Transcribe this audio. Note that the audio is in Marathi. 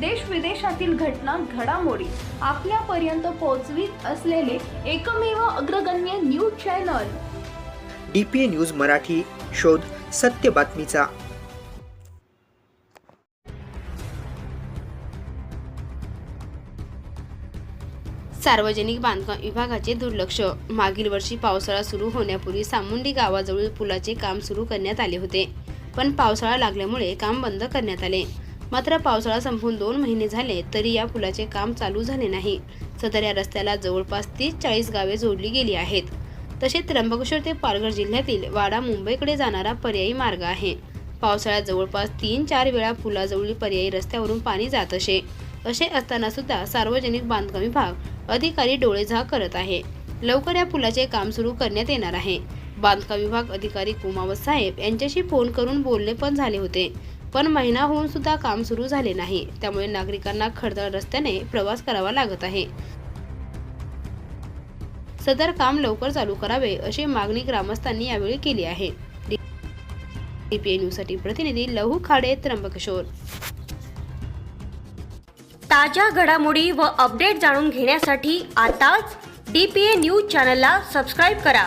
देश विदेशातील घटना घडामोडी आपल्यापर्यंत पोहोचवीत असलेले एकमेव अग्रगण्य news channel. D P A news Marathi शोध सत्य बातमीचा. सार्वजनिक बांधकाम विभागाचे दुर्लक्ष. मागील वर्षी पावसाळा सुरू होण्यापूर्वी सामुंडी गावाजवळील पुलाचे काम सुरू करण्यात आले होते. पण पावसाळा लागल्यामुळे काम बंद करण्यात आले. मात्र पावसाळा संपून दोन महिने झाले तरी या पुलाचे काम चालू झाले नाही. सदर या रस्त्याला जवळपास तीस चाळीस गावे जोडली गेली आहेत. तसेच त्र्यंबकेश्वर ते पालघर जिल्ह्यातील वाडा मुंबईकडे जाणारा पर्यायी मार्ग आहे. पावसाळ्यात जवळपास तीन चार वेळा पुलाजवळील पर्यायी रस्त्यावरून पाणी जात असे. असे असताना सुद्धा सार्वजनिक बांधकाम विभाग अधिकारी डोळेझाक करत आहे. लवकर या पुलाचे काम सुरू करण्यात येणार आहे. बांधकाम विभाग अधिकारी कुमावत साहेब यांच्याशी फोन करून बोलणे पण झाले होते. पण महिना होऊन सुद्धा काम सुरू झाले नाही. त्यामुळे नागरिकांना खडदळ रस्त्याने प्रवास करावा लागत आहे. सदर काम लवकर चालू करावे अशी मागणी ग्रामस्थांनी यावेळी केली आहे. डीपीए न्यूजसाठी प्रतिनिधी लहू खाडे त्र्यंबकेश्वर. ताज्या घडामोडी व अपडेट जाणून घेण्यासाठी आताच डी पी न्यूज चॅनलला सबस्क्राईब करा.